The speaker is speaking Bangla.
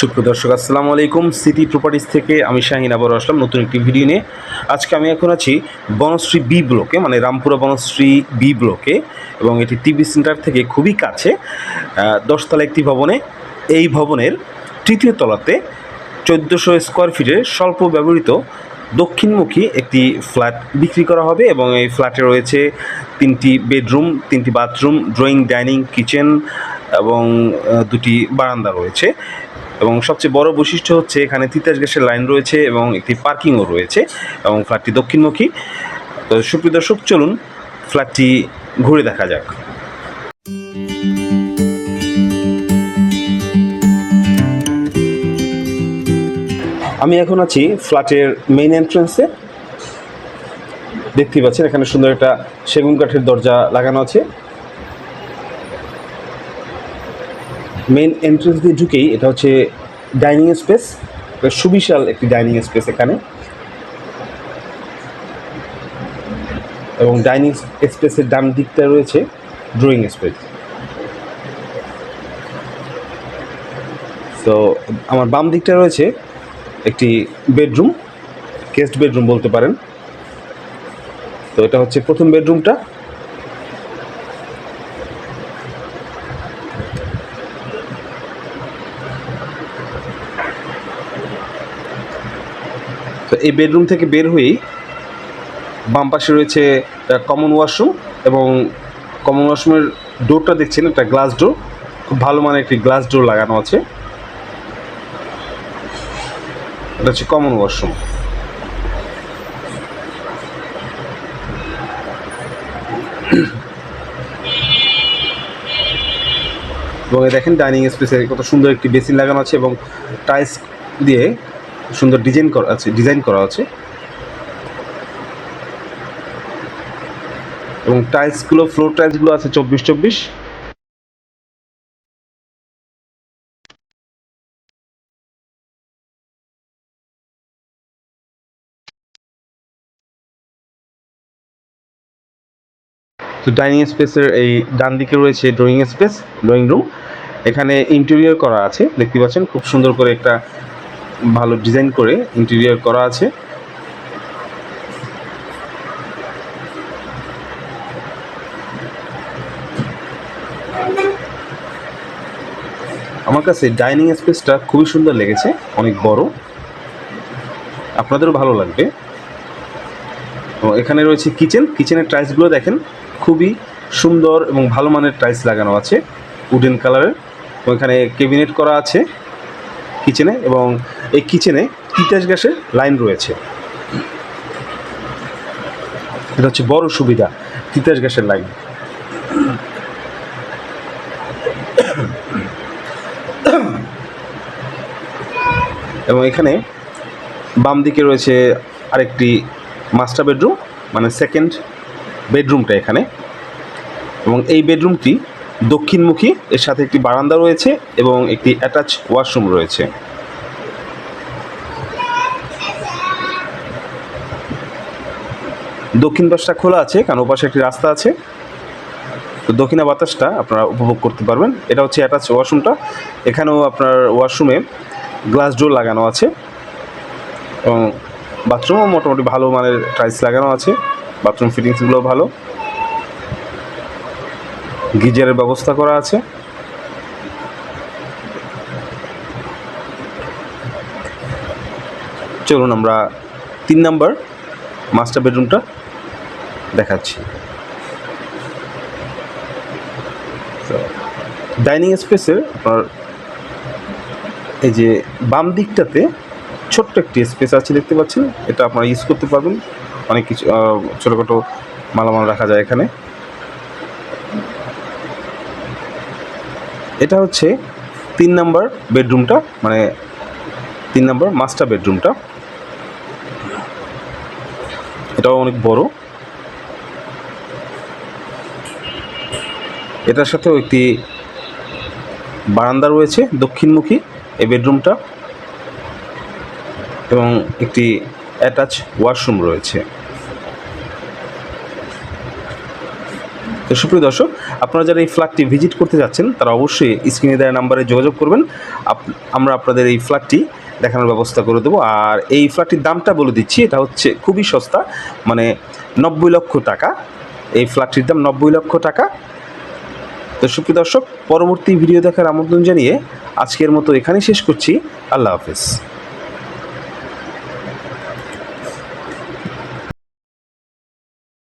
সুপ্রদর্শক আসসালামু আলাইকুম। সিটি প্রপার্টিস থেকে আমি শাহিন আবার আসলাম নতুন একটি ভিডিও নিয়ে। আজকে আমি এখন আছি বনশ্রী বি ব্লকে মানে রামপুরা বনশ্রী বি ব্লকে এবং এটি টিভি সেন্টার থেকে খুবই কাছে দশতলা একটি ভবনে। এই ভবনের তৃতীয় তলাতে চোদ্দোশো স্কোয়ার ফিটের স্বল্প ব্যবহৃত দক্ষিণমুখী একটি ফ্ল্যাট বিক্রি করা হবে এবং এই ফ্ল্যাটে রয়েছে তিনটি বেডরুম তিনটি বাথরুম ড্রয়িং ডাইনিং কিচেন এবং দুটি বারান্দা রয়েছে। এবং সবচেয়ে বড় বৈশিষ্ট্য হচ্ছে এখানে তিতাস গ্যাসের লাইন রয়েছে এবং একটি পার্কিংও রয়েছে এবং ফ্ল্যাটটি দক্ষিণমুখী। তো সুপ্রিয় দর্শক, চলুন ফ্ল্যাটটি ঘুরে দেখা যাক। আমি এখন আছি ফ্ল্যাটের মেইন এন্ট্রান্সে। দেখতে পাচ্ছেন এখানে সুন্দর একটা সেগুন কাঠের দরজা লাগানো আছে। মেইন এন্ট্রেন্স দিয়ে ঢুকেই এটা হচ্ছে ডাইনিং স্পেস সুবিশাল একটি ডাইনিং স্পেস এখানে। এবং ডাইনিং স্পেসের ডান দিকটা রয়েছে ড্রয়িং স্পেস তো আমার বাম দিকটা রয়েছে একটি বেডরুম গেস্ট বেডরুম বলতে পারেন। তো এটা হচ্ছে প্রথম বেডরুমটা এই বেডরুম থেকে বের হয়েই বাম পাশে রয়েছে কমন ওয়াশরুম এবং কমন ওয়াশরুমের ডোরটা দেখছেন, একটা গ্লাস ডোর খুব ভালো মানের একটি গ্লাস ডোর লাগানো আছে। এটা হচ্ছে কমন ওয়াশরুম এবং দেখেন ডাইনিং স্পেসে কত সুন্দর একটি বেসিন লাগানো আছে এবং টাইলস দিয়ে সুন্দর ডিজাইন করা আছে ডিজাইন করা আছে। এবং টাইলসগুলো ফ্লোর টাইলসগুলো আছে চব্বিশ চব্বিশ। তো ডাইনিং স্পেসের এই ডান দিকে রয়েছে ড্রয়িং স্পেস ড্রয়িং রুম এখানে ইন্টেরিয়র করা আছে, দেখতে পাচ্ছেন? খুব সুন্দর করে একটা ভালো ডিজাইন করে ইন্টেরিয়র করা আছে। আমার কাছে ডাইনিং স্পেসটা খুবই সুন্দর লেগেছে, অনেক বড়। আপনাদেরও ভালো লাগবে। এখানে রয়েছে কিচেন কিচেনের টাইলসগুলো দেখেন, খুবই সুন্দর এবং ভালো মানের টাইলস লাগানো আছে উডেন কালারের এখানে কেবিনেট করা আছে। কিচেনে এবং এই কিচেনে তিতাস গ্যাসের লাইন রয়েছে। এটা হচ্ছে বড় সুবিধা, তিতাস গ্যাসের লাইন এবং এখানে বাম দিকে রয়েছে আরেকটি মাস্টার বেডরুম মানে সেকেন্ড বেডরুমটা এখানে। এবং এই বেডরুমটি দক্ষিণমুখী, এর সাথে একটি বারান্দা রয়েছে এবং একটি অ্যাটাচ ওয়াশরুম রয়েছে। দক্ষিণ পাশটা খোলা আছে, কারণ ওপাশে একটি রাস্তা আছে। তো দক্ষিণা বাতাসটা আপনারা উপভোগ করতে পারবেন। এটা হচ্ছে অ্যাটাচ ওয়াশরুমটা। এখানেও আপনার ওয়াশরুমে গ্লাস ডোর লাগানো আছে এবং বাথরুমও মোটামুটি ভালো মানের টাইলস লাগানো আছে। বাথরুম ফিটিংসগুলোও ভালো। গিজারের ব্যবস্থা করা আছে। চলুন আমরা তিন নাম্বার মাস্টার বেডরুমটা দেখাচ্ছি। ডাইনিং স্পেসের আপনার এই যে বাম দিকটাতে ছোট্ট একটি স্পেস আছে দেখতে পাচ্ছেন। এটা আপনারা ইউজ করতে পারবেন। অনেক কিছু ছোটোখাটো মালামাল রাখা যায় এখানে। এটা হচ্ছে তিন নাম্বার বেডরুমটা মানে তিন নাম্বার মাস্টার বেডরুমটা। এটাও অনেক বড়। এটার সাথেও একটি বারান্দা রয়েছে দক্ষিণমুখী এই বেডরুমটা এবং একটি অ্যাটাচ ওয়াশরুম রয়েছে। তো সুপ্রিয় দর্শক, আপনারা যারা এই ফ্ল্যাটটি ভিজিট করতে যাচ্ছেন, তারা অবশ্যই স্ক্রিনে দেওয়া নাম্বারে যোগাযোগ করবেন। আমরা আপনাদের এই ফ্ল্যাটটি দেখানোর ব্যবস্থা করে দেবো। আর এই ফ্ল্যাটটির দামটা বলে দিচ্ছি, এটা হচ্ছে খুবই সস্তা মানে নব্বই লক্ষ টাকা। এই ফ্ল্যাটটির দাম নব্বই লক্ষ টাকা। তো সুপ্রিয় দর্শক, পরবর্তী ভিডিও দেখার আমন্ত্রণ জানিয়ে আজকের মতো এখানেই শেষ করছি। আল্লাহ হাফেজ।